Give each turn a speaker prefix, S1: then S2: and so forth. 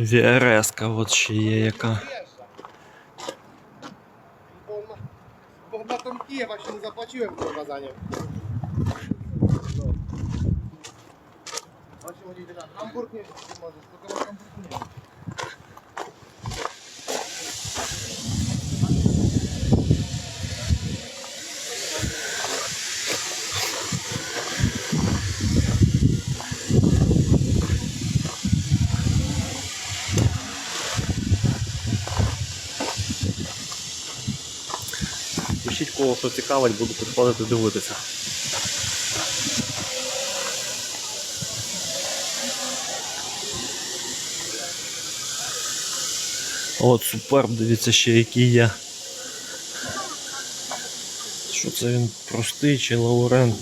S1: Віареска от ще є яка.
S2: Богдатом Києва ще не заплачуємо показання. Бачимо лідера. Гамбург не може,
S1: Пишіть кого що цікавить, буду підходити дивитися. От суперб, дивіться ще який є. Що це він простий чи лаурент?